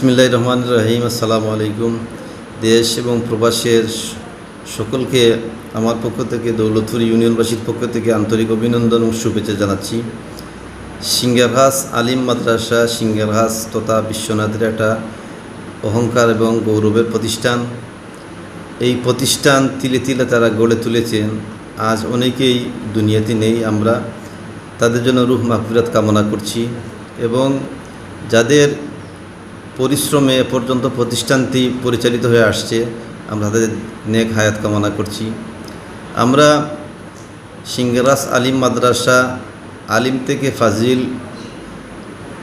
বিসমিল্লাহ রহমান রহিম। আসসালামু আলাইকুম। দেশ এবং প্রবাসের সকলকে আমার পক্ষ থেকে, দৌলতপুর ইউনিয়নবাসীর পক্ষ থেকে আন্তরিক অভিনন্দন ও শুভেচ্ছা জানাচ্ছি। সিঙ্গারহাস আলিম মাদ্রাসা, সিঙ্গারহাস তথা বিশ্বনাথের একটা অহংকার এবং গৌরবের প্রতিষ্ঠান। এই প্রতিষ্ঠান তিলে তিলে তারা গড়ে তুলেছেন। আজ অনেকেই দুনিয়াতে নেই, আমরা তাদের জন্য রুহ মাহফিরাত কামনা করছি এবং যাদের পরিশ্রমে এ পর্যন্ত প্রতিষ্ঠানটি পরিচালিত হয়ে আসছে। আমরা তাদের নেক হায়াত কামনা করছি। আমরা সিঙ্গরাস আলিম মাদ্রাসা, আলিম থেকে ফাজিল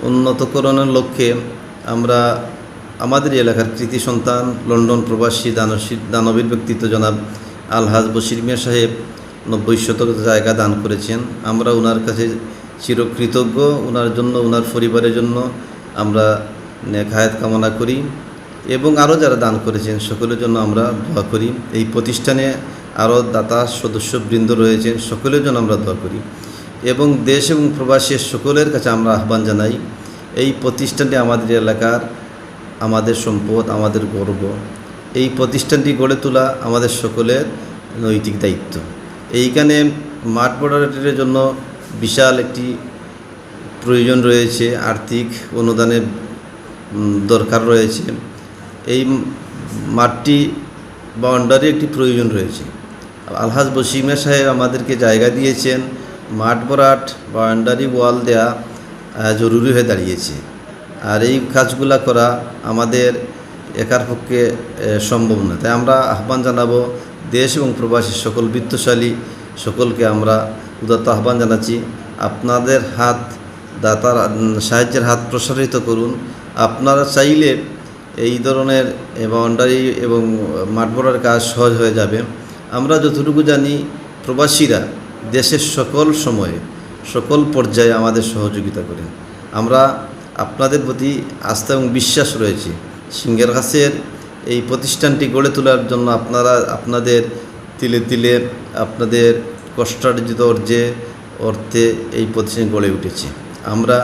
উন্নতকরণের লক্ষ্যে আমরা আমাদের এলাকার কৃতি সন্তান, লন্ডন প্রবাসী, দানশী, দানবীর ব্যক্তিত্ব জনাব আলহাজ বশির মিয়া সাহেব নব্বই শতক জায়গা দান করেছেন। আমরা ওনার কাছে চিরকৃতজ্ঞ। ওনার জন্য ওনার পরিবারের জন্য আমরা নেক হায়াত কামনা করি এবং আরও যারা দান করেছেন সকলের জন্য আমরা দোয়া করি। এই প্রতিষ্ঠানে আরও দাতা সদস্যবৃন্দ রয়েছেন, সকলের জন্য আমরা দোয়া করি। এবং দেশ এবং প্রবাসের সকলের কাছে আমরা আহ্বান জানাই, এই প্রতিষ্ঠানটি আমাদের এলাকার আমাদের সম্পদ, আমাদের গর্ব। এই প্রতিষ্ঠানটি গড়ে তোলা আমাদের সকলের নৈতিক দায়িত্ব। এইখানে মাঠ বর্ডারের জন্য বিশাল একটি প্রয়োজন রয়েছে, আর্থিক অনুদানের দরকার রয়েছে। এই মাঠটি বাউন্ডারি একটি প্রয়োজন রয়েছে। আলহাজ বসিমা সাহেব আমাদেরকে জায়গা দিয়েছেন, মাঠ বরাট বাউন্ডারি ওয়াল দেয়া জরুরি হয়ে দাঁড়িয়েছে। আর এই কাজগুলা করা আমাদের একার পক্ষে সম্ভব না। তাই আমরা আহ্বান জানাব দেশ এবং প্রবাসী সকল বিত্তশালী সকলকে আমরা উদাত্ত আহ্বান জানাচ্ছি। আপনাদের হাত, দাতার সাহায্যের হাত প্রসারিত করুন। আপনারা চাইলে এই ধরনের বাউন্ডারি এবং মাঠ ভরার কাজ সহজ হয়ে যাবে। আমরা যতটুকু জানি, প্রবাসীরা দেশের সকল সময়ে, সকল পর্যায়ে আমাদের সহযোগিতা করেন। আমরা আপনাদের প্রতি আস্থা এবং বিশ্বাস রয়েছে। সিঙ্গের ঘাসের এই প্রতিষ্ঠানটি গড়ে তোলার জন্য আপনারা, আপনাদের তিলে তিলে, আপনাদের কষ্টার্জিত অর্জে, অর্থে এই প্রতিষ্ঠান গড়ে উঠেছে। আমরা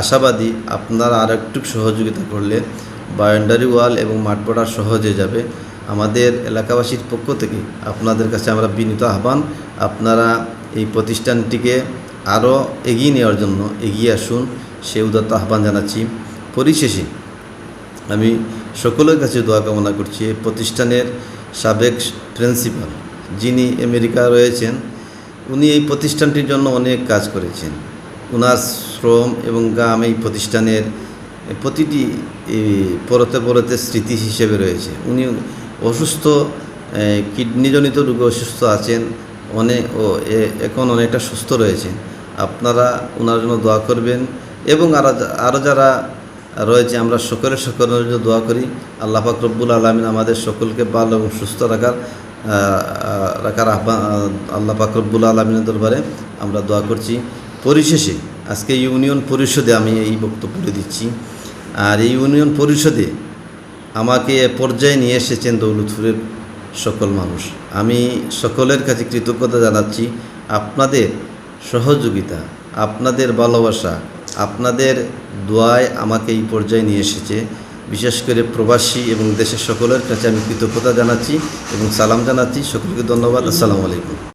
আশাবাদী আপনারা আর একটু সহযোগিতা করলে বাউন্ডারি ওয়াল এবং মাঠ পড়া সহজ যাবে। আমাদের এলাকাবাসীর পক্ষ থেকে আপনাদের কাছে আমরা বিনীত আহ্বান, আপনারা এই প্রতিষ্ঠানটিকে আরও এগিয়ে নেওয়ার জন্য এগিয়ে আসুন, সে উদাত্ত আহ্বান জানাচ্ছি। পরিশেষে আমি সকলের কাছে দোয়া কামনা করছি, এই প্রতিষ্ঠানের সাবেক প্রিন্সিপাল যিনি আমেরিকা রয়েছেন, উনি এই প্রতিষ্ঠানটির জন্য অনেক কাজ করেছেন। উনার শ্রম এবং গ্রাম এই প্রতিষ্ঠানের প্রতিটি পরতে পরতে স্মৃতি হিসেবে রয়েছে। উনি অসুস্থ কিডনিজনিত রোগে অসুস্থ আছেন অনেক ও এখন অনেকটা সুস্থ রয়েছেন। আপনারা ওনার জন্য দোয়া করবেন এবং আরও যারা রয়েছে আমরা সকলে সকলের জন্য দোয়া করি। আল্লাহ পাক রব্বুল আলমিন আমাদের সকলকে ভালো এবং সুস্থ রাখার রাখার আহ্বান আহ, আল্লাহ পাক রব্বুল আলমিনের দরবারে আমরা দোয়া করছি। পরিশেষে আজকে ইউনিয়ন পরিষদে আমি এই বক্তব্যটি দিচ্ছি। আর এই ইউনিয়ন পরিষদে আমাকে পর্যায়ে নিয়ে এসেছেন দৌলতপুরের সকল মানুষ। আমি সকলের কাছে কৃতজ্ঞতা জানাচ্ছি। আপনাদের সহযোগিতা, আপনাদের ভালোবাসা, আপনাদের দোয়ায় আমাকে এই পর্যায়ে নিয়ে এসেছে। বিশেষ করে প্রবাসী এবং দেশের সকলের কাছে আমি কৃতজ্ঞতা জানাচ্ছি এবং সালাম জানাচ্ছি। সকলকে ধন্যবাদ। আসসালামু আলাইকুম।